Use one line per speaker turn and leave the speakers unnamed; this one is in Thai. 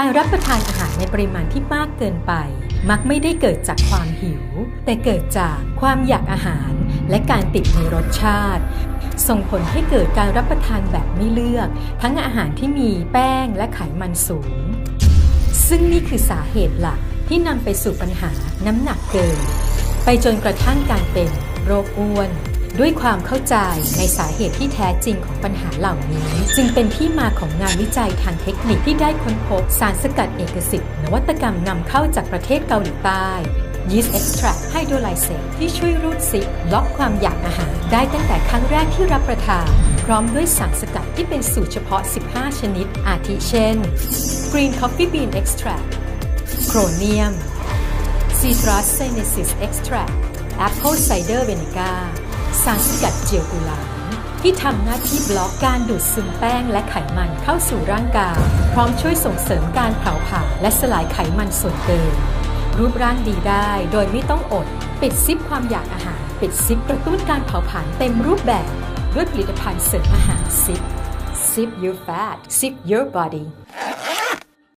การรับประทานอาหารในปริมาณที่มากเกินไป มักไม่ได้เกิดจากความหิว แต่เกิดจากความอยากอาหารและการติดในรสชาติ ส่งผลให้เกิดการรับประทานแบบไม่เลือก ทั้งอาหารที่มีแป้งและไขมันสูง ซึ่งนี่คือสาเหตุหลักที่นำไปสู่ปัญหาน้ำหนักเกิน ไปจนกระทั่งการเป็นโรคอ้วน ด้วยความเข้าใจในสาเหตุที่แท้จริงของปัญหาเหล่านี้ จึงเป็นที่มาของงานวิจัยทางเทคนิคที่ได้ค้นพบสารสกัดเอกสิทธิ์นวัตกรรมนำเข้าจากประเทศเกาหลีใต้ Yeast Extract Hydrolyzate ที่ช่วยรูดซิปล็อกความอยากอาหาร ได้ตั้งแต่ครั้งแรกที่รับประทาน พร้อมด้วยสารสกัดที่เป็นสูตรเฉพาะ 15 ชนิด อาทิเช่น Green Coffee Bean Extract โครเนียม Citrus Sinensis Extract Apple Cider Vinegar สารสกัดเจียวกุหลาบที่ทำหน้าที่บล็อกการดูดซึมแป้งและไขมันเข้าสู่ร่างกาย พร้อมช่วยส่งเสริมการเผาผลาญและสลายไขมันส่วนเกิน รูปร่างดีได้โดยไม่ต้องอด ปิดซิปความอยากอาหาร ปิดซิปกระตุ้นการเผาผลาญเต็มรูปแบบ ด้วยผลิตภัณฑ์เสริมอาหารซิป Sip your fat Sip your body